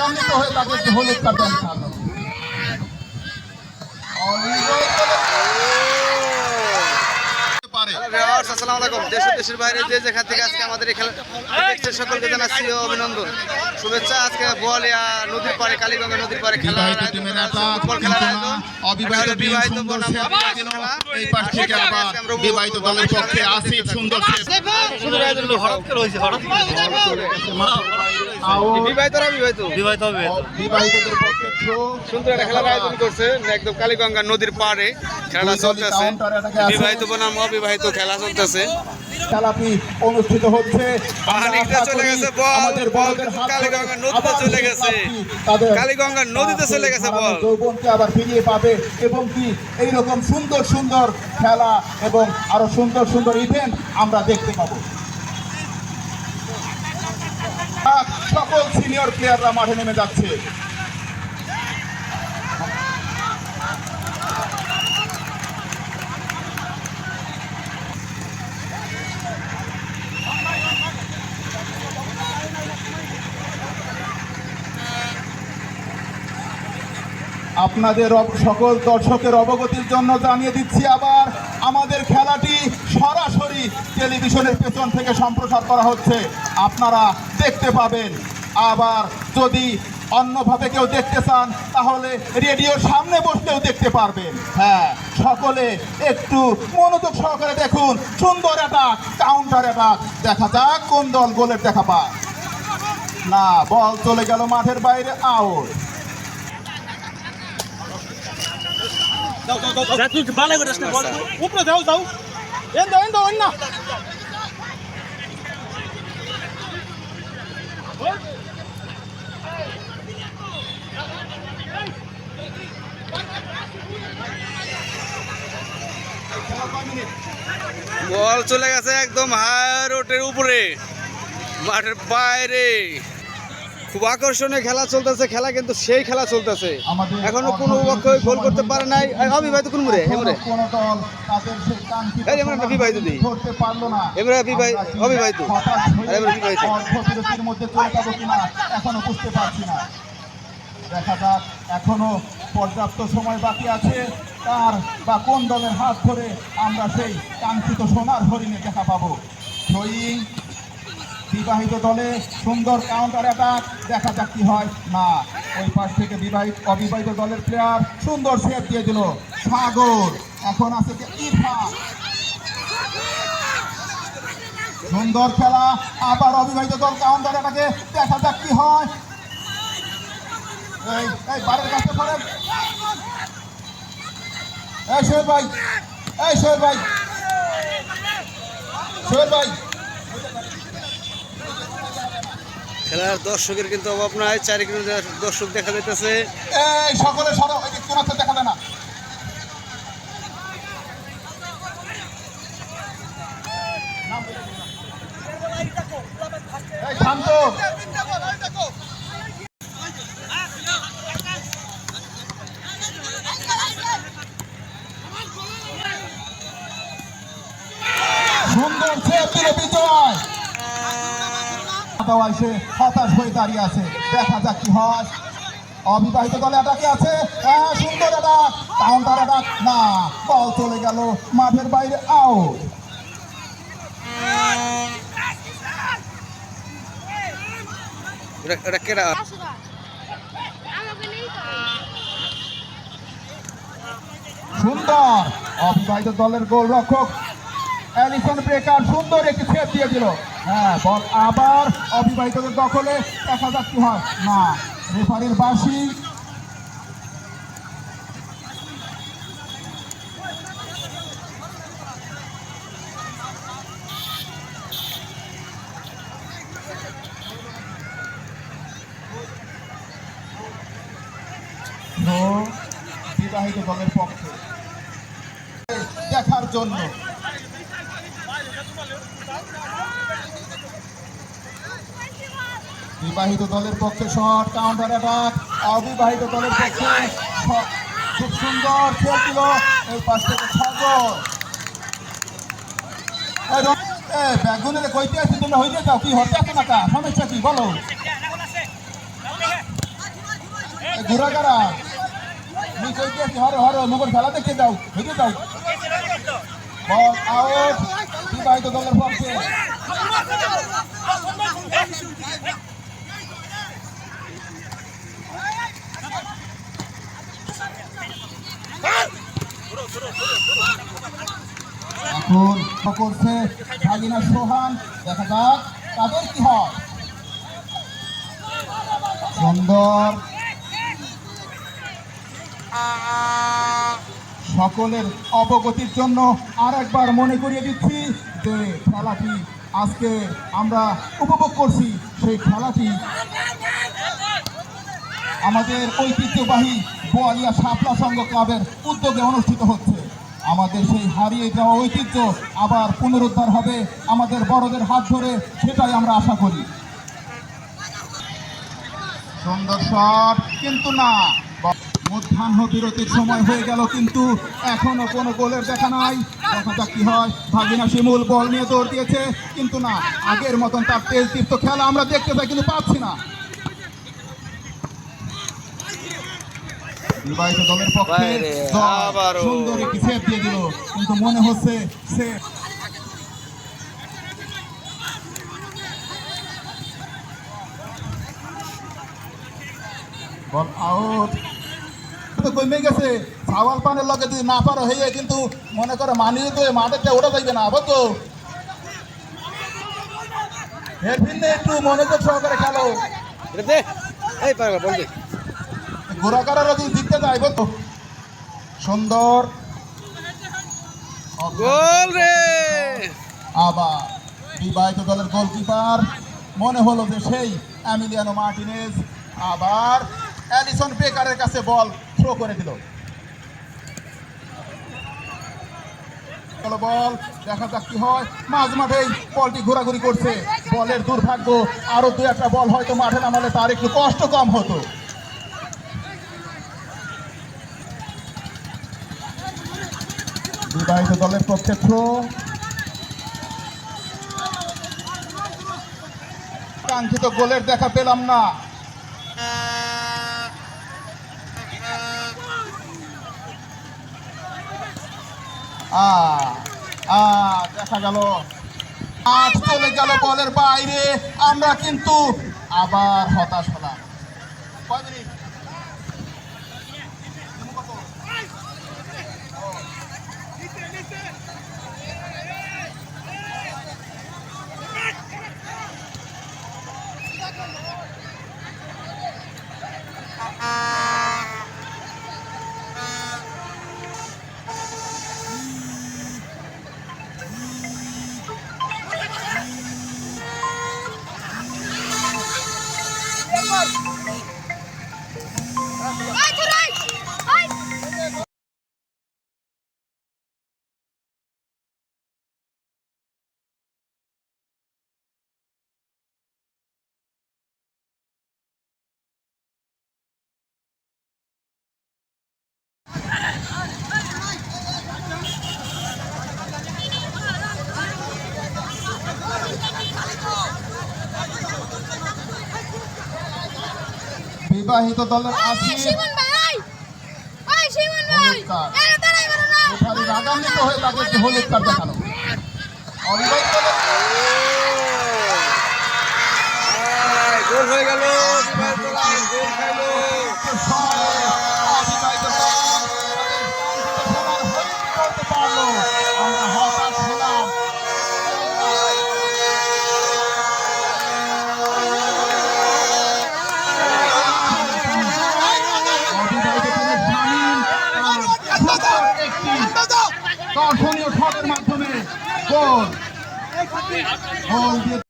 রাগান্বিত হয়ে তাদেরকে হলুদ কার্ড দেখানো পারে ভিউয়ার্স আসসালামু আলাইকুম। দেশ দেশের বাইরে যে যেখান থেকে আজকে আমাদের এই খেলা দেখছেন সকলকে জানাচ্ছি অভিনন্দন। শুভেচ্ছা আজকে বোয়ালিয়া নদীর পাড়ে কালীগঙ্গা নদীর পাড়ে খেলা বিবাহিত ফুটবল খেলার আয়োজন। অবিবাহিত বিবাহিত বনাম। এই পাশ থেকে আবার বিবাহিত দলের পক্ষে আসিফ সুন্দর সেভ আউট বিবাহিতরা বিবাহিত। বিবাহিতদের পক্ষে সুন্দর একটা খেলার আয়োজন করছে একদম কালীগঙ্গা নদীর পাড়ে। খেলা চলতেছে। বিবাহিত বনাম অবিবাহিত খেলা চলতেছে। খেলাটি অনুষ্ঠিত হচ্ছে। আমরা পানিতে আশা চলে গেছে আমাদের বল বলদের হাত ধরে কালীগঙ্গার নদীতে চলে গেছে। ক্লাবটি নদীতে চলে গেছে বল। যৌবনকে আবার ফিরিয়ে পাবে এবং কি এই রকম সুন্দর সুন্দর খেলা এবং আরও সুন্দর সুন্দর ইভেন্ট আমরা দেখতে পাবো। সকল সিনিয়র প্লেয়াররা মাঠে নেমে যাচ্ছে। আপনাদের সকল দর্শকের অবগতির জন্য জানিয়ে দিচ্ছি আবার আমাদের খেলাটি সরাসরি টেলিভিশনের পেছন থেকে সম্প্রচার করা হচ্ছে। আপনারা দেখতে পাবেন। আবার যদি অন্যভাবে কেউ দেখতে চান, তাহলে রেডিওর সামনে বসলেও দেখতে পারবেন। হ্যাঁ সকলে একটু মনোযোগ সহকারে দেখুন। সুন্দর অ্যাটাক কাউন্টার অ্যাটাক দেখা যাক কোন দল গোলের দেখা পায়। না, বল চলে গেল মাঠের বাইরে আউট যা তুই ভালো করে আসলে বল উপরে যাও যাও। দাও এন না। বল চলে গেছে একদম হাই রোডের উপরে মাঠের বাইরে। খুব আকর্ষণীয় খেলা চলতেছে খেলা কিন্তু সেই খেলা চলতেছে। এখনও কোনো পক্ষ গোল করতে পারে নাই। অবিবাহিত কোন মুরে এমরে একটা বিবাহিত দিই। না। এমরা কি অবিবাহিত। এমরা বিবাহিত। মধ্যে চলে যাব কিনা এখনও বুঝতে পারছি না। দেখা যাক এখনও পর্যাপ্ত সময় বাকি আছে। তার বা কোন দলের হাত ধরে আমরা সেই কাঙ্ক্ষিত সোনার হরিণে দেখা পাবো? থ্রোয়িং বিবাহিত দলে সুন্দর কাউন্টার অ্যাটাক দেখা যাক কি হয়। না, ওই পাশ থেকে বিবাহিত, অবিবাহিত দলের প্লেয়ার সুন্দর সেভ দিয়ে দিল। সাগর, এখন আছে ইরফান। সুন্দর খেলা, আবার অবিবাহিত দল কাউন্টার অ্যাটাকে দেখা যাক কি হয়। এই এই কাছে পড়ে। এই সোহেল ভাই। এই সোহেল ভাই। সোহেল ভাই। খেলার দর্শকের কিন্তু অভাব নাই চারিদিকে দর্শক দেখা যাইতেছে। সকলে সরো দেখা না। সুন্দর বিজয় দেওয়ায় সে হতাশ হয়ে দাঁড়িয়ে আছে। দেখা যাক কি হয়। অবিবাহিত দলে অ্যাটাকে আছে। হ্যাঁ সুন্দর অ্যাটাক কাউন্টার অ্যাটাক না বল চলে গেল। মাঠের বাইরে আউট সুন্দর। অবিবাহিত দলের গোল রক্ষক অ্যালিসন ব্রেকার সুন্দর একটি সেভ দিয়ে দিল। হ্যাঁ বল আবার অবিবাহিতদের দখলে দেখা যাক কি হয়? না, রেফারির বাসি বিবাহিত দলের পক্ষে। দেখার জন্য। বিবাহিত দলের পক্ষে শট কাউন্টার অ্যাটাক অবিবাহিত দলের পক্ষে খুব সুন্দর খেল দিল। এই পাশ থেকে সাগর এ ব্যাগুনের কইতে তুমি হইতে যাও কি? হতে আছে না কা? সমস্যা কি? বলো। ঘোরাকারা নিচে গিয়েছি হরো হরো মুখর খেলা দেখতে যাও হেঁটে যাও বল আউট। বিবাহিত দলের পক্ষে। এখন করছে ভাগিনা সোহান, দেখা যাক তাদের কি হয়। সুন্দর। সকলের অবগতির জন্য আর একবার মনে করিয়ে দিচ্ছি যে খেলাটি আজকে আমরা উপভোগ করছি, সেই খেলাটি আমাদের ঐতিহ্যবাহী বোয়ালিয়া শাপলা সংঘ ক্লাবের উদ্যোগে অনুষ্ঠিত হচ্ছে। আমাদের সেই হারিয়ে যাওয়া ঐতিহ্য আবার পুনরুদ্ধার হবে আমাদের বড়দের হাত ধরে, সেটাই আমরা আশা করি। সুন্দর শট, কিন্তু না। মধ্যাহ্ন বিরতির সময় হয়ে গেল, কিন্তু এখনও কোনো গোলের দেখা নাই। দেখা কি হয়? ভাগিনা শিমুল বল নিয়ে দৌড় দিয়েছে, কিন্তু না। আগের মতন তার তেজ দীপ্ত খেলা আমরা দেখতে পাই, কিন্তু পাচ্ছি না। বিবাহিত দলের পক্ষে। সুন্দর একটি সেভ দিয়ে দিল। কিন্তু মনে হচ্ছে সে বল আউট তো কমে গেছে। সাওয়াল পানের লগে যদি না পারো হয়ে কিন্তু মনে করে মানিয়ে তো মাঠেরটা ওটা যাইবে না আবার তো এর ভিন্ন একটু মনোযোগ সহকারে খেলো। এই পারবে বল দে ঘোরাকারা যদি জিততে যাইব তো। সুন্দর। গোল রে। আবার বিবাহিত দলের গোলকিপার। মনে হলো যে সেই অ্যামিলিয়ানো মার্টিনেজ। আবার অ্যালিসন বেকারের কাছে বল থ্রো করে দিল। বল দেখা যাক কি হয়। মাঝ মাঠেই বলটি ঘোরাঘুরি করছে। বলের দুর্ভাগ্য আরও দু একটা বল হয়তো মাঠে নামালে তার একটু কষ্ট কম হতো। বিবাহিত দলের পক্ষে থ্রো কাঙ্ক্ষিত গোলের দেখা পেলাম না। দেখা গেল। আট চলে গেল বলের বাইরে, আমরা কিন্তু আবার হতাশ হলাম। কয় মিনিট? বলো না! রেফারি রাগান্বিত হয়ে তাকে একটি হলুদ কার্ড দেখানো। দলের গোল হয়ে গেল। দর্শনীয় শটের মাধ্যমে গোল গোল দিয়ে